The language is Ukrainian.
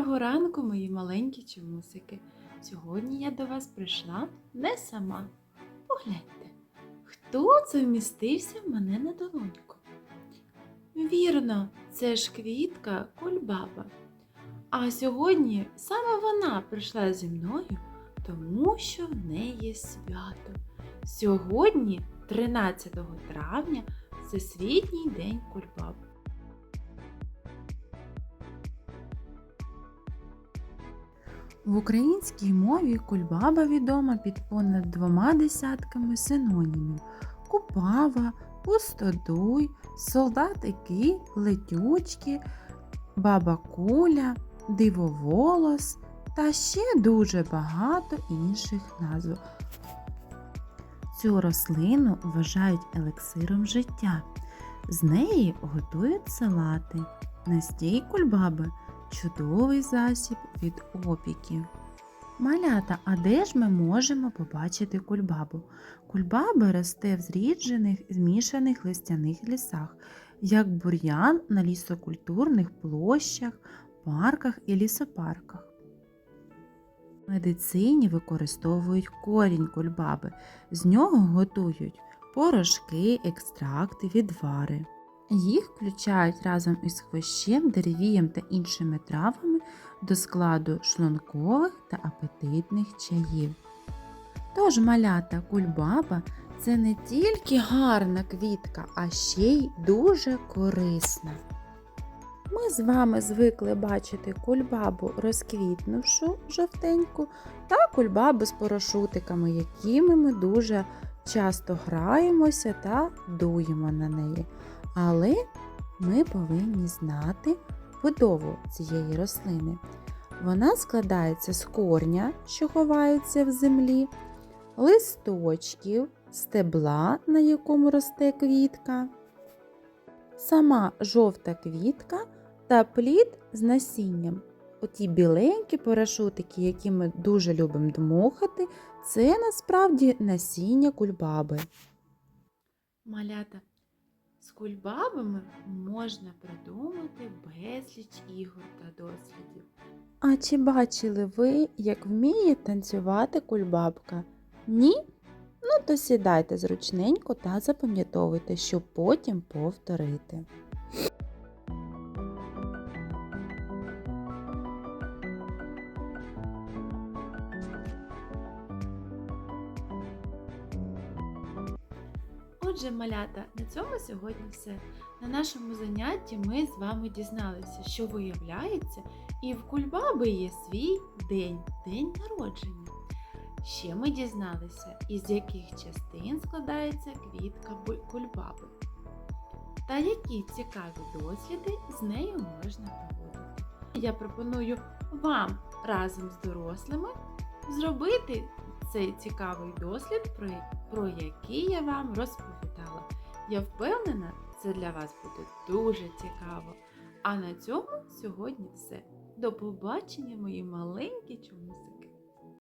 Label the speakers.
Speaker 1: Доброго ранку, мої маленькі чомусики. Сьогодні я до вас прийшла не сама. Погляньте, хто це вмістився в мене на долоньку? Вірно, це ж квітка кульбаба. А сьогодні саме вона прийшла зі мною, тому що в неї свято. Сьогодні, 13 травня, Всесвітній день кульбаби. В українській мові кульбаба відома під понад двома десятками синонімів: купава, пустодуй, солдатики, летючки, баба куля, дивоволос та ще дуже багато інших назв. Цю рослину вважають елексиром життя. З неї готують салати. Настій кульбаби чудовий засіб від опіків. Малята, а де ж ми можемо побачити кульбабу? Кульбаба росте в зріджених змішаних листяних лісах, як бур'ян на лісокультурних площах, парках і лісопарках. В медицині використовують корінь кульбаби. З нього готують порошки, екстракти, відвари. Їх включають разом із хвощем, деревієм та іншими травами до складу шлункових та апетитних чаїв. Тож малята кульбаба це не тільки гарна квітка, а ще й дуже корисна. Ми з вами звикли бачити кульбабу розквітнувшу жовтеньку та кульбабу з порошутиками, якими ми дуже часто граємося та дуємо на неї. Але ми повинні знати будову цієї рослини. Вона складається з корня, що ховається в землі, листочків, стебла, на якому росте квітка, сама жовта квітка та плід з насінням. Оті біленькі парашутики, які ми дуже любимо дмухати, це насправді насіння кульбаби. Малята, з кульбабами можна придумати безліч ігор та дослідів. А чи бачили ви, як вміє танцювати кульбабка? Ні? Ну то сідайте зручненько та запам'ятовуйте, щоб потім повторити. Отже, малята, на цьому сьогодні все. На нашому занятті ми з вами дізналися, що виявляється, і в кульбаби є свій день, день народження. Ще ми дізналися, із яких частин складається квітка кульбаби. Та які цікаві досліди з нею можна проводити. Я пропоную вам разом з дорослими зробити цей цікавий дослід, про, який я вам розповідала. Я впевнена, це для вас буде дуже цікаво. А на цьому сьогодні все. До побачення, мої маленькі чомуси.